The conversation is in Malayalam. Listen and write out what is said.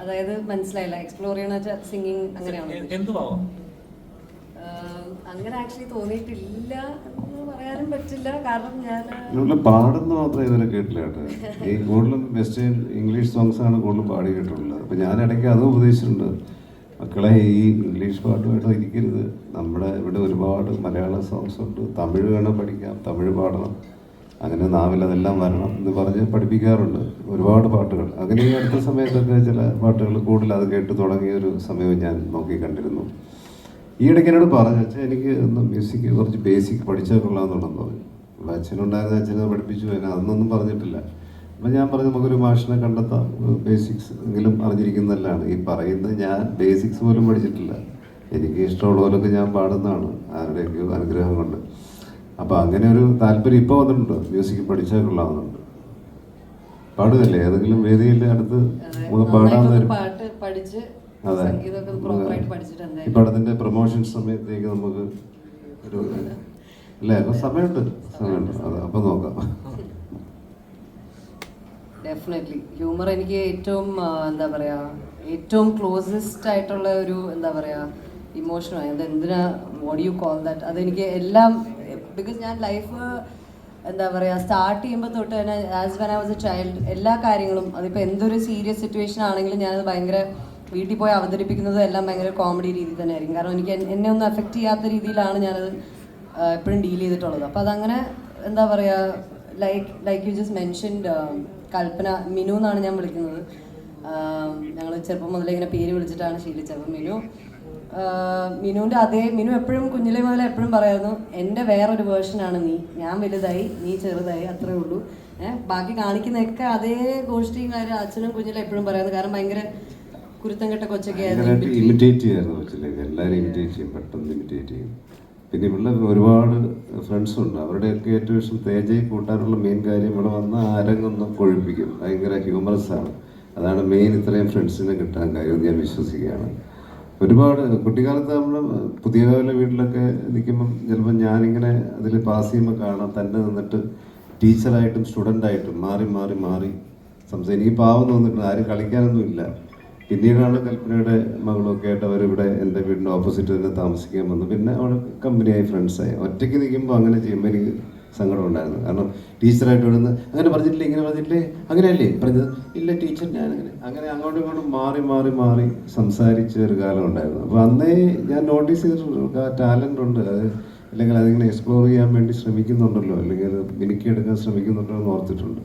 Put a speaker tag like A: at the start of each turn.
A: അതായത് മനസ്സിലായില്ല. എക്സ്പ്ലോർ ചെയ്യണ സിംഗിങ് അങ്ങനെയാണോ?
B: എന്തുവാവാം?
A: അങ്ങനെ ആക്ച്വലി തോന്നിയിട്ടില്ല എന്ന് പറയാനും പറ്റില്ല. കാരണം ഞാൻ
C: ഇവിടെ പാടുന്ന മാത്രമേ ഇതുവരെ കേട്ടില്ല കേട്ടോ. ഈ കൂടുതലും വെസ്റ്റേൺ ഇംഗ്ലീഷ് സോങ്സ് ആണ് കൂടുതലും പാടി കേട്ടിട്ടുള്ളത്. അപ്പം ഞാൻ ഇടയ്ക്ക് അത് ഉപദേശിച്ചിട്ടുണ്ട്. മക്കളെ ഈ ഇംഗ്ലീഷ് പാട്ടുമായിട്ട് ഇരിക്കരുത് നമ്മുടെ ഇവിടെ ഒരുപാട് മലയാള സോങ്സ് ഉണ്ട്. തമിഴ് വേണം പഠിക്കാം. തമിഴ് പാടണം. അങ്ങനെ നാവിൽ അതെല്ലാം വരണം എന്ന് പറഞ്ഞ് പഠിപ്പിക്കാറുണ്ട്. ഒരുപാട് പാട്ടുകൾ. അങ്ങനെ ഈ അടുത്ത സമയത്തൊക്കെ ചില പാട്ടുകൾ കൂടുതൽ അത് കേട്ട് തുടങ്ങിയ ഒരു സമയവും ഞാൻ നോക്കി കണ്ടിരുന്നു. ഈ ഇടയ്ക്ക് എന്നോട് പറഞ്ഞു അച്ഛൻ എനിക്ക് ഒന്ന് മ്യൂസിക് കുറച്ച് ബേസിക് പഠിച്ചാൽ കൊള്ളാമെന്നുണ്ടെന്ന് പറഞ്ഞു അപ്പോൾ അച്ഛനുണ്ടായിരുന്ന അച്ഛനെ പഠിപ്പിച്ചു എന്നെ അതൊന്നും പറഞ്ഞിട്ടില്ല. അപ്പം ഞാൻ പറഞ്ഞു നമുക്കൊരു മാഷിനെ കണ്ടെത്താം. ബേസിക്സ് എങ്കിലും അറിഞ്ഞിരിക്കുന്നതല്ലാണ്. ഈ പറയുന്നത് ഞാൻ ബേസിക്സ് പോലും പഠിച്ചിട്ടില്ല. എനിക്ക് ഇഷ്ടമുള്ള പോലൊക്കെ ഞാൻ പാടുന്നതാണ്. ആരുടെയൊക്കെയോ അനുഗ്രഹം കൊണ്ട്. അപ്പോൾ അങ്ങനെ ഒരു താല്പര്യം ഇപ്പോൾ വന്നിട്ടുണ്ട്. മ്യൂസിക് പഠിച്ചാൽ കൊള്ളാവുന്നുണ്ട്. പാടുകല്ലേ ഏതെങ്കിലും വേദിയിൽ അടുത്ത് പാടാൻ
A: പാട്ട് പഠിച്ച്
C: അതെ. ഈ പടത്തിന്റെ പ്രൊമോഷൻ സമയത്തേക്ക് നമുക്ക് ഒരു അല്ലേ? അപ്പൊ സമയമുണ്ട്. സമയമുണ്ട്. അതെ. അപ്പൊ നോക്കാം.
A: ഡെഫിനറ്റ്ലി ഹ്യൂമർ എനിക്ക് ഏറ്റവും എന്താ പറയാ ഏറ്റവും ക്ലോസസ്റ്റ് ആയിട്ടുള്ള ഒരു എന്താ പറയാ ഇമോഷനാണ് അത് എന്തിനാ വോട്ട് യു കോൾ ദാറ്റ് അതെനിക്ക് എല്ലാം ബിക്കോസ് ഞാൻ ലൈഫ് എന്താ പറയുക സ്റ്റാർട്ട് ചെയ്യുമ്പോൾ തൊട്ട് തന്നെ as when I was a child എല്ലാ കാര്യങ്ങളും അതിപ്പോൾ എന്തൊരു സീരിയസ് സിറ്റുവേഷൻ ആണെങ്കിലും ഞാനത് ഭയങ്കര വീട്ടിൽ പോയി അവതരിപ്പിക്കുന്നതും എല്ലാം ഭയങ്കര കോമഡി രീതിയിൽ തന്നെ ആയിരിക്കും. കാരണം എനിക്ക് എന്നെ ഒന്നും എഫക്റ്റ് ചെയ്യാത്ത രീതിയിലാണ് ഞാനത് എപ്പോഴും ഡീൽ ചെയ്തിട്ടുള്ളത്. അപ്പോൾ അതങ്ങനെ എന്താ പറയുക like like you just mentioned Kalpana Minu എന്നാണ് ഞാൻ വിളിക്കുന്നത്. ഞങ്ങൾ ചെറുപ്പം മുതലേ ഇങ്ങനെ പേര് വിളിച്ചിട്ടാണ് ശീലിച്ചത് അപ്പം മിനു മിനുവിന്റെ അതേ മിനു എപ്പോഴും കുഞ്ഞിലെ മുതലേ എപ്പോഴും പറയായിരുന്നു എന്റെ വേറൊരു വേർഷനാണ് നീ. ഞാൻ വലുതായി നീ ചെറുതായി അത്രേ ഉള്ളൂ. ഏഹ് ബാക്കി കാണിക്കുന്നതൊക്കെ അതേ ഗോഷ്ടിയും കാര്യം അച്ഛനും കുഞ്ഞിലെ എപ്പോഴും പറയുന്നത് കാരണം ഭയങ്കര കുരുത്തം കെട്ട കൊച്ചൊക്കെ ആയിരുന്നു
C: ഇമിറ്റേറ്റ് ചെയ്യായിരുന്നു കൊച്ചിലേക്ക് എല്ലാവരും ഇമിറ്റേറ്റ് ചെയ്യും പെട്ടെന്ന് ഇമിറ്റേറ്റ് ചെയ്യും. പിന്നെ ഇവിടെ ഒരുപാട് ഫ്രണ്ട്സ് ഉണ്ട്. അവരുടെയൊക്കെ ഏറ്റവും ഇഷ്ടം തേജയെ കൂട്ടാനുള്ള മെയിൻ കാര്യം ഇവിടെ വന്ന് ആരങ്ങൊന്ന് കൊഴിപ്പിക്കും. ഭയങ്കര ഹ്യൂമറസ് ആണ്. അതാണ് മെയിൻ ഇത്രയും ഫ്രണ്ട്സിനെ കിട്ടാൻ കാര്യം ഞാൻ വിശ്വസിക്കുകയാണ്. ഒരുപാട് കുട്ടിക്കാലത്ത് നമ്മൾ പുതിയ കാല വീട്ടിലൊക്കെ നിൽക്കുമ്പം ചിലപ്പോൾ ഞാനിങ്ങനെ അതിൽ പാസ് ചെയ്യുമ്പോൾ കാണാം തന്നെ നിന്നിട്ട് ടീച്ചറായിട്ടും സ്റ്റുഡന്റായിട്ടും മാറി മാറി മാറി സംസാരിക്കും. എനിക്ക് പാവം തോന്നിട്ടുണ്ട് ആരും കളിക്കാനൊന്നും ഇല്ല. പിന്നീടാണ് കൽപ്പനയുടെ മകളൊക്കെ ആയിട്ട് അവരിവിടെ എന്റെ വീടിന്റെ ഓപ്പോസിറ്റ് തന്നെ താമസിക്കാൻ വന്നു പിന്നെ അവൾ കമ്പനിയായി ഫ്രണ്ട്സായി ഒറ്റയ്ക്ക് നിൽക്കുമ്പോൾ അങ്ങനെ ചെയ്യുമ്പോൾ എനിക്ക് സങ്കടം ഉണ്ടായിരുന്നു കാരണം ടീച്ചറായിട്ട് ഇവിടുന്ന് അങ്ങനെ പറഞ്ഞിട്ടില്ലേ ഇങ്ങനെ പറഞ്ഞിട്ടില്ലേ? അങ്ങനെയല്ലേ? പറഞ്ഞത് ഇല്ല ടീച്ചർ ഞാൻ അങ്ങനെ അങ്ങനെ അങ്ങോട്ടും ഇങ്ങോട്ടും മാറി മാറി മാറി സംസാരിച്ച ഒരു കാലം ഉണ്ടായിരുന്നു. അപ്പോൾ അന്നേ ഞാൻ നോട്ടീസ് ചെയ്തിട്ടുണ്ട് ആ ടാലന്റ് ഉണ്ട് അത് അല്ലെങ്കിൽ അതിങ്ങനെ എക്സ്പ്ലോർ ചെയ്യാൻ വേണ്ടി ശ്രമിക്കുന്നുണ്ടല്ലോ അല്ലെങ്കിൽ അത് മിനുക്കിയെടുക്കാൻ ശ്രമിക്കുന്നുണ്ടോ എന്ന് ഓർത്തിട്ടുണ്ട്.